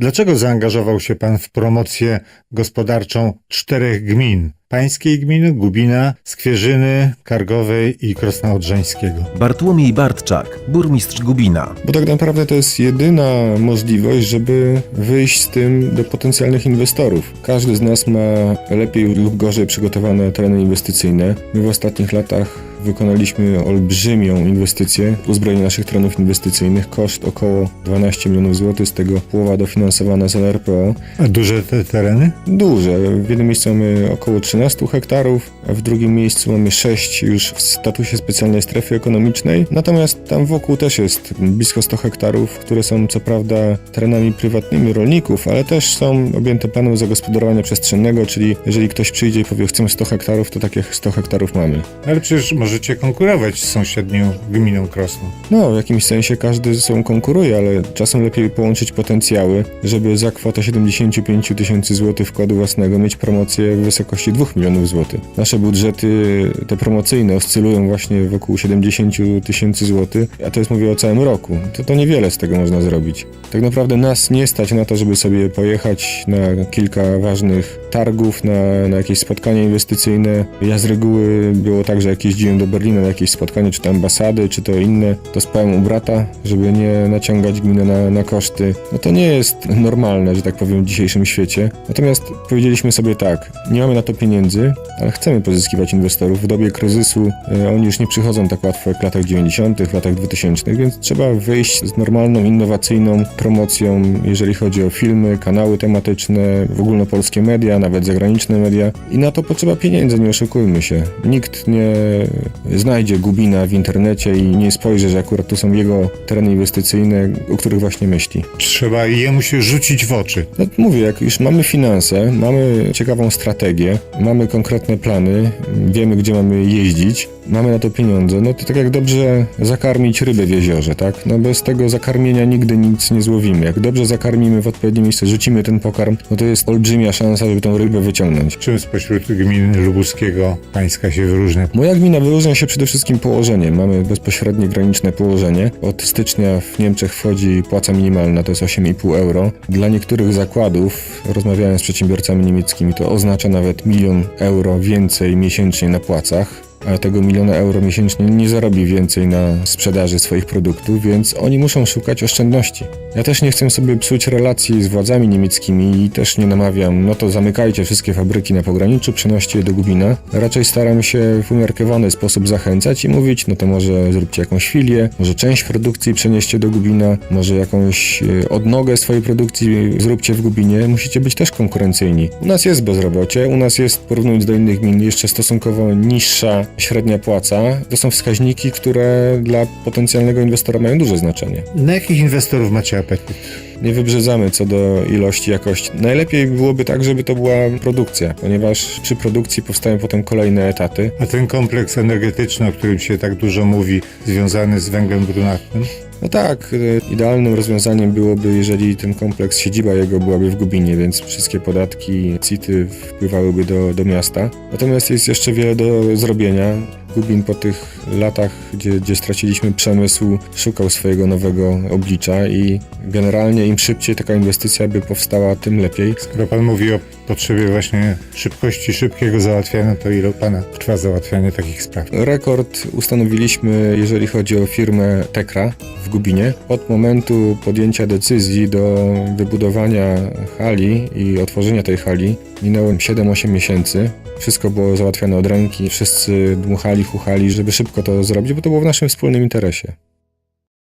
Dlaczego zaangażował się pan w promocję gospodarczą czterech gmin? Pańskiej gminy, Gubina, Skwierzyny, Kargowej i Krosna Odrzańskiego. Bartłomiej Bartczak, burmistrz Gubina. Bo tak naprawdę to jest jedyna możliwość, żeby wyjść z tym do potencjalnych inwestorów. Każdy z nas ma lepiej lub gorzej przygotowane tereny inwestycyjne. My w ostatnich latach wykonaliśmy olbrzymią inwestycję w uzbrojenie naszych terenów inwestycyjnych. Koszt około 12 milionów złotych, z tego połowa dofinansowana z LRPO. A duże te tereny? Duże. W jednym miejscu mamy około 13 hektarów, a w drugim miejscu mamy 6 już w statusie specjalnej strefy ekonomicznej. Natomiast tam wokół też jest blisko 100 hektarów, które są co prawda terenami prywatnymi rolników, ale też są objęte planem zagospodarowania przestrzennego, czyli jeżeli ktoś przyjdzie i powie chcemy 100 hektarów, to takich 100 hektarów mamy. Ale przecież możecie konkurować z sąsiednią gminą Krosną. No, w jakimś sensie każdy ze sobą konkuruje, ale czasem lepiej połączyć potencjały, żeby za kwotę 75 tysięcy złotych wkładu własnego mieć promocję w wysokości 2 milionów złotych. Nasze budżety, te promocyjne, oscylują właśnie wokół 70 tysięcy złotych, a to jest mówię o całym roku. To, to niewiele z tego można zrobić. Tak naprawdę nas nie stać na to, żeby sobie pojechać na kilka ważnych targów, na, na jakieś spotkania inwestycyjne. Ja z reguły było tak, że jak jeździłem do Berlina na jakieś spotkanie, czy to ambasady, czy to inne, to spałem u brata, żeby nie naciągać gminę na, na koszty. No to nie jest normalne, że tak powiem, w dzisiejszym świecie. Natomiast powiedzieliśmy sobie tak, nie mamy na to pieniędzy, ale chcemy pozyskiwać inwestorów. W dobie kryzysu e, oni już nie przychodzą tak łatwo jak w latach 90., w latach 2000, więc trzeba wyjść z normalną, innowacyjną promocją, jeżeli chodzi o filmy, kanały tematyczne, w ogólnopolskie media, nawet zagraniczne media. I na to potrzeba pieniędzy, nie oszukujmy się. Nikt nie znajdzie Gubina w internecie i nie spojrzy, że akurat tu są jego tereny inwestycyjne, o których właśnie myśli. Trzeba jemu się rzucić w oczy. No, mówię, jak już mamy finanse, mamy ciekawą strategię, mamy konkretne plany, wiemy, gdzie mamy jeździć, mamy na to pieniądze, no to tak jak dobrze zakarmić rybę w jeziorze, tak? No bez tego zakarmienia nigdy nic nie złowimy. Jak dobrze zakarmimy w odpowiednie miejsce, rzucimy ten pokarm, no to jest olbrzymia szansa, żeby tą rybę wyciągnąć. Czym spośród gmin Lubuskiego pańska się wyróżnia? Moja gmina wyróżnia się przede wszystkim położeniem. Mamy bezpośrednie graniczne położenie. Od stycznia w Niemczech wchodzi płaca minimalna, to jest 8,5 euro. Dla niektórych zakładów, rozmawiałem z przedsiębiorcami niemieckimi, to oznacza nawet milion euro więcej miesięcznie na płacach. Tego miliona euro miesięcznie nie zarobi więcej na sprzedaży swoich produktów, więc oni muszą szukać oszczędności. Ja też nie chcę sobie psuć relacji z władzami niemieckimi i też nie namawiam, no to zamykajcie wszystkie fabryki na pograniczu, przenoście je do Gubina. Raczej staram się w umiarkowany sposób zachęcać i mówić, no to może zróbcie jakąś filię, może część produkcji przenieście do Gubina, może jakąś e, odnogę swojej produkcji zróbcie w Gubinie. Musicie być też konkurencyjni. U nas jest bezrobocie, u nas jest, porównując do innych gmin, jeszcze stosunkowo niższa średnia płaca. To są wskaźniki, które dla potencjalnego inwestora mają duże znaczenie. Na jakich inwestorów macie apetyt? Nie wybrzedzamy co do ilości, jakości. Najlepiej byłoby tak, żeby to była produkcja, ponieważ przy produkcji powstają potem kolejne etaty. A ten kompleks energetyczny, o którym się tak dużo mówi, związany z węglem brunatnym? No tak, y, idealnym rozwiązaniem byłoby, jeżeli ten kompleks, siedziba jego byłaby w Gubinie, więc wszystkie podatki, CIT-y wpływałyby do, do miasta. Natomiast jest jeszcze wiele do zrobienia. Gubin po tych latach, gdzie, gdzie straciliśmy przemysł, szukał swojego nowego oblicza i generalnie im szybciej taka inwestycja by powstała, tym lepiej. Skoro pan mówi o potrzebie właśnie szybkości, szybkiego załatwiania, to ile pana trwa załatwianie takich spraw? Rekord ustanowiliśmy, jeżeli chodzi o firmę Tekra w Gubinie. Od momentu podjęcia decyzji do wybudowania hali i otworzenia tej hali minęło 7-8 miesięcy. Wszystko było załatwiane od ręki, wszyscy dmuchali, chuchali, żeby szybko to zrobić, bo to było w naszym wspólnym interesie.